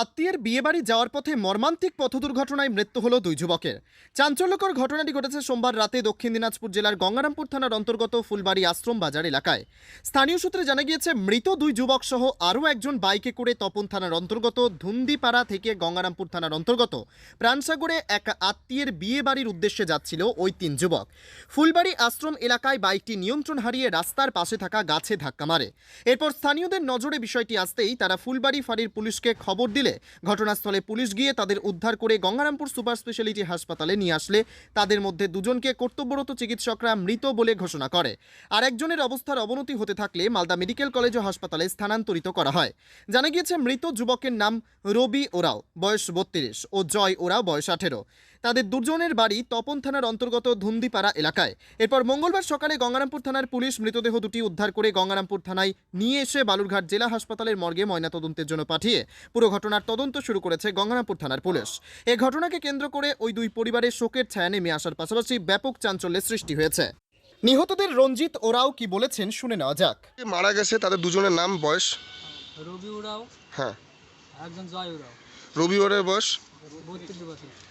আত্মীয়ের বিয়েবাড়ি যাওয়ার পথে মর্মান্তিক পথ দুর্ঘটনায় মৃত্যু হলো দুই যুবকের। চাঞ্চল্যকর ঘটনাটি ঘটেছে সোমবার রাতে দক্ষিণ দিনাজপুর জেলার গঙ্গারামপুর থানার অন্তর্গত ফুলবাড়ি আশ্রম বাজার এলাকায়। স্থানীয় সূত্রে জানা গিয়েছে, মৃত দুই যুবক সহ আরও একজন বাইকে করে তপন থানার অন্তর্গত ধুন্দিপাড়া থেকে গঙ্গারামপুর থানার অন্তর্গত প্রাণসাগরে এক আত্মীয়ের বিয়ে বাড়ির উদ্দেশ্যে যাচ্ছিল ওই তিন যুবক। ফুলবাড়ি আশ্রম এলাকায় বাইকটি নিয়ন্ত্রণ হারিয়ে রাস্তার পাশে থাকা গাছে ধাক্কা মারে। এরপর স্থানীয়দের নজরে বিষয়টি আসতেই তারা ফুলবাড়ি ফাঁড়ির পুলিশকে খবর দিলে ঘটনাস্থলে পুলিশ গিয়ে তাদের উদ্ধার করে গঙ্গারামপুর সুপার স্পেশালিটি হাসপাতালে নিয়ে আসলে। তাদের মধ্যে দুজনকে কর্তব্যরত চিকিৎসকরা মৃত বলে ঘোষণা করে। আর একজনের অবস্থার অবনতি হতে থাকলে মালদা মেডিকেল কলেজ ও হাসপাতালে স্থানান্তরিত করা হয়। জানা গিয়েছে, মৃত যুবকের নাম রবি ওরাও, বয়স বত্রিশ, ও জয় ওরাও, বয়স আঠেরো। তাদের দুজনের বাড়ি তপন থানার অন্তর্গত ধুন্দিপাড়া এলাকায়। এরপর মঙ্গলবার সকালে গঙ্গারামপুর থানার পুলিশ মৃতদেহ দুটি উদ্ধার করে গঙ্গারামপুর থানায় নিয়ে এসে বালুরঘাট জেলা হাসপাতালের মর্গে ময়নাতদন্তের জন্য পাঠিয়ে পুরো ঘটনার তদন্ত শুরু করেছে গঙ্গারামপুর থানার পুলিশ। এ ঘটনাকে কেন্দ্র করে ওই দুই পরিবারের শোকের ছায়া নেমে আসার পাশাপাশি ব্যাপক চাঞ্চল্যের সৃষ্টি হয়েছে। নিহতদের রঞ্জিত ওরাও কি বলেছেন শুনে নেওয়া যাক। মারা গেছে তাদের দুজনের নাম বয়স? রবি উড়াও হ্যাঁ। একজন জয় উড়াও রবিবারের বয়স? বত্রিশ বছর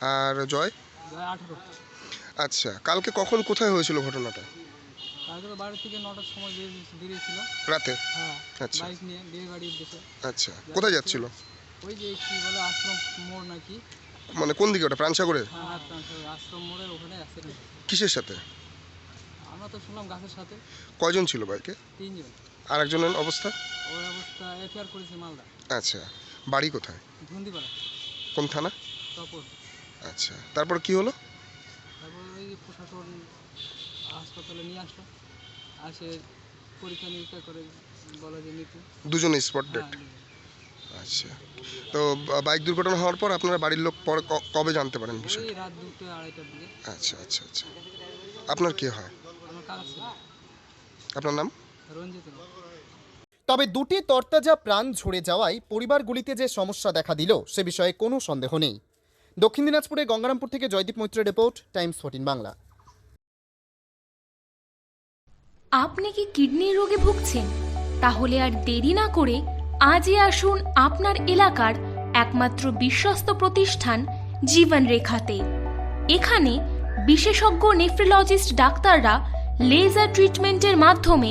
আর জয়? আচ্ছা কালকে কখন কোথায় হয়েছিল ঘটনাটা? তারপরে তো বাড়ি থেকে নটার সময় বেরিয়েছিল। রাতে? হ্যাঁ আচ্ছা। বাইক নিয়ে বিয়ে বাড়ির উদ্দেশ্যে। আচ্ছা কোথায় যাচ্ছিল? ওই যে কি বলে আশ্রম মোড় নাকি? মানে কোন দিকে ওটা প্রাণসাগরে? হ্যাঁ হ্যাঁ আশ্রম মোড়ের ওখানে অ্যাক্সিডেন্ট কিসের সাথে? আমরা তো শুনলাম গাছের সাথে। কয়জন ছিল বাইকে? তিনজন। আর একজনের অবস্থা? ওর অবস্থা এফআইআর করেছে মালদা। আচ্ছা বাড়ি কোথায়? ধুন্দিপাড়া। কোন থানা? আচ্ছা তারপর কি হলো? তারপর ওই প্রশাসন হাসপাতালে নিয়ে আসলো। আসে পরীক্ষা নিরীক্ষা করে বলা যে মৃত্যু দুজন স্পট ডেট হ্যাঁ আচ্ছা তো বাইক দুর্ঘটনা হওয়ার পর আপনারা বাড়ির লোক পরে কবে জানতে পারেন বিষয় রাত দুটো আড়াইটার দিকে। আচ্ছা আচ্ছা আচ্ছা। আপনার কে হয়? আপনার নাম? রঞ্জিত। তবে দুটি তরতাজা প্রাণ ঝরে যাওয়ায় পরিবারগুলিতে যে সমস্যা দেখা দিল, সে বিষয়ে কোনো সন্দেহ নেই। দক্ষিণ দিনাজপুরে গঙ্গারামপুর থেকে জয়দীপ মৈত্রের রিপোর্ট, টাইমস ফোর্টিন বাংলা। আপনি কি কিডনি রোগে ভুগছেন? তাহলে আর দেরি না করে আজই আসুন আপনার এলাকার একমাত্র বিশ্বস্ত প্রতিষ্ঠান জীবন রেখাতে এখানে বিশেষজ্ঞ নেফ্রোলজিস্ট ডাক্তাররা লেজার ট্রিটমেন্টের মাধ্যমে